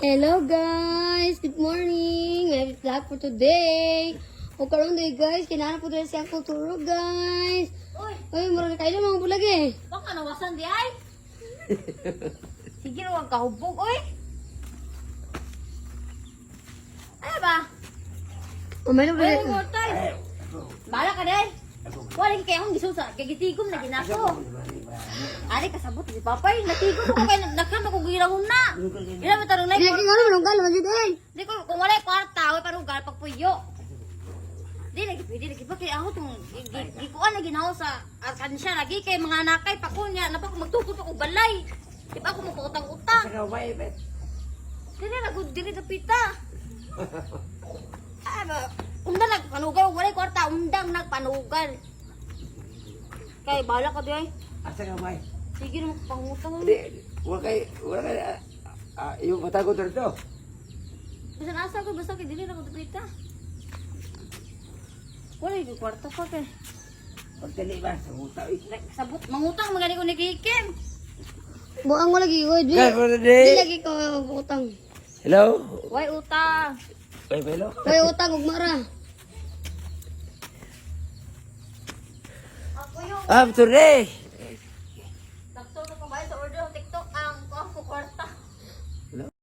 Hello guys! Good morning! May vlog for today! O karon day guys, kinana po dahil siya ko turo guys! Uy, Uy, marami kayo mga bulag eh! baka nawasan di ay. Sige huwag kahubog, oy. Ano ba? O may Ay, bulag. mortal. Bala ka day. Wala kay akong gisusa, kay gitigom na ginako. Ari kasabot di papay, natigom ko kay nagkama gilawom na. Ila mo tarong like. ka nga naman ang lagi day! Di ko kung wala kwarta, way parugal pagpuyo. Di lagi pwede lagi pa kay ako tong gikuan na ginawa sa arkansya lagi kay mga nakay pa ko niya napa ko magtukod ako balay. Di ba ako magutang-utang. Dili na gud dili pita. Ah, ba, undang nagpanugal, wala kwarta, undang nagpanugal. Kay bala ka di ay. Asa ka may? Sige na pangutang. Hindi, wala kay, wala kay, ah, ah, yung matago dito. Basta nasa ko basta kay dili na ko pita. Wala yung kwarta pa kay. Pag tali ba, sa muta, eh. Sabot, mangutang magani ko ni Kikim. Buang mo lagi, uy! Di, Guys, for di today. lagi ko utang. Hello? Way utang. Wait, hello? Uy, utang, ugmara! Ako yung হলো